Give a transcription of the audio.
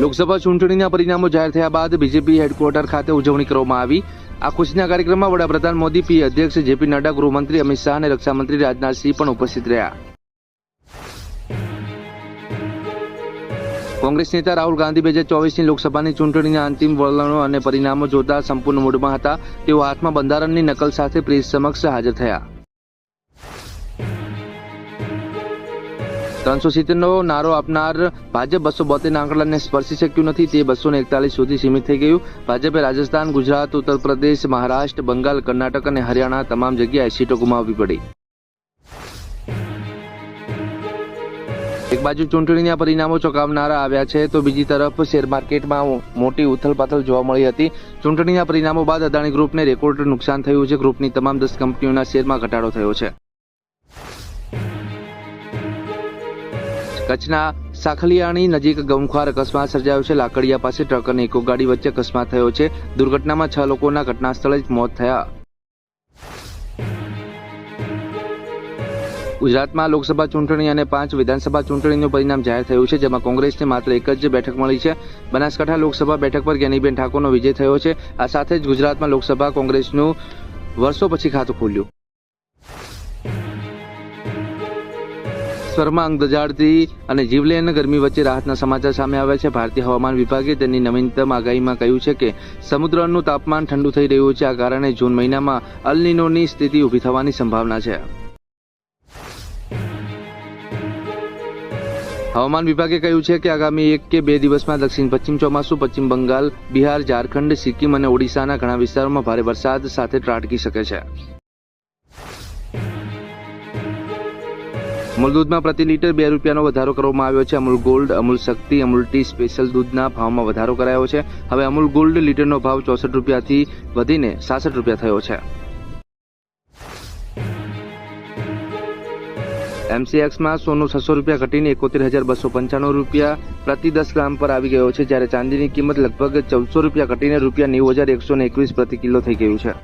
લોકસભા ચૂંટણીના પરિણામો જાહેર થયા બાદ બીજેપી હેડક્વાર્ટર ખાતે ઉજવણી કરવામાં આવી. આ ખુશીના કાર્યક્રમમાં વડાપ્રધાન મોદી, પી અધ્યક્ષ જેપી નડ્ડા, ગૃહમંત્રી અમિત શાહ અને રક્ષામંત્રી રાજનાથસિંહ પણ ઉપસ્થિત રહ્યા. કોંગ્રેસ નેતા રાહુલ ગાંધી બે હજાર ચોવીસની લોકસભાની ચૂંટણીના અંતિમ વલણો અને પરિણામો જોતા સંપૂર્ણ મૂડમાં હતા. તેઓ હાથમાં બંધારણની નકલ સાથે પ્રેસ સમક્ષ હાજર થયા. ત્રણસો સિત્તેરનો નારો આપનાર ભાજપ બસો બોતેરના આંકડાને સ્પર્શી શક્યું નથી. તે બસો એકતાલીસ સુધી સીમિત થઈ ગયું. ભાજપે રાજસ્થાન, ગુજરાત, ઉત્તર પ્રદેશ, મહારાષ્ટ્ર, બંગાળ, કર્ણાટક અને હરિયાણા તમામ જગ્યાએ સીટો ગુમાવવી પડી. એક બાજુ ચૂંટણીના પરિણામો ચોંકાવનારા આવ્યા છે, તો બીજી તરફ શેર માર્કેટમાં મોટી ઉથલપાથલ જોવા મળી હતી. ચૂંટણીના પરિણામો બાદ અદાણી ગ્રુપને રેકોર્ડ નુકસાન થયું છે. ગ્રુપની તમામ દસ કંપનીઓના શેરમાં ઘટાડો થયો છે. કચ્છના સાખલિયાણી નજીક ગમખ્વાર અકસ્માત સર્જાયો છે. લાકડિયા પાસે ટ્રક અને ઇકો ગાડી વચ્ચે અકસ્માત થયો છે. દુર્ઘટનામાં છ લોકોના ઘટના સ્થળે જ મોત થયા. ગુજરાતમાં લોકસભા ચૂંટણી અને પાંચ વિધાનસભા ચૂંટણીનું પરિણામ જાહેર થયું છે, જેમાં કોંગ્રેસને માત્ર એક જ બેઠક મળી છે. બનાસકાંઠા લોકસભા બેઠક પર જ્ઞાનીબેન ઠાકોરનો વિજય થયો છે. આ સાથે જ ગુજરાતમાં લોકસભા કોંગ્રેસનું વર્ષો પછી ખાતું ખોલ્યું. સ્વરમાં અંગ દજાડતી અને જીવલેણ ગરમી વચ્ચે રાહતના સમાચાર સામે આવ્યા છે. ભારતીય હવામાન વિભાગે તેની નવીનતમ આગાહીમાં કહ્યું છે કે, સમુદ્રનું તાપમાન ઠંડુ થઈ રહ્યું છે. આ કારણે જૂન મહિનામાં અલનીનોની સ્થિતિ ઊભી થવાની સંભાવના છે. હવામાન વિભાગે કહ્યું છે કે, આગામી એક કે બે દિવસમાં દક્ષિણ પશ્ચિમ ચોમાસું, પશ્ચિમ બંગાળ, બિહાર, ઝારખંડ, સિક્કિમ અને ઓડિશાના ઘણા વિસ્તારોમાં ભારે વરસાદ સાથે ત્રાટકી શકે છે. અમૂલ દૂધમાં પ્રતિ લીટર બે રૂપિયાનો વધારો કરવામાં આવ્યો છે. Amul gold, Amul Shakti, Amul tea special દૂધના ભાવમાં વધારો કરાયો છે. હવે અમૂલ ગોલ્ડ લીટરનો ભાવ ચોસઠ રૂપિયાથી વધીને સાસઠ રૂપિયા થયો છે. એમસીએક્સમાં સોનું છસો રૂપિયા ઘટીને એકોતેર હજાર બસો પંચાણું રૂપિયા પ્રતિ દસ ગ્રામ પર આવી ગયો છે, જ્યારે ચાંદીની કિંમત લગભગ ચૌદસો રૂપિયા ઘટીને રૂપિયા નેવું હજાર એકસો એકવીસ પ્રતિ કિલો થઈ ગયું છે.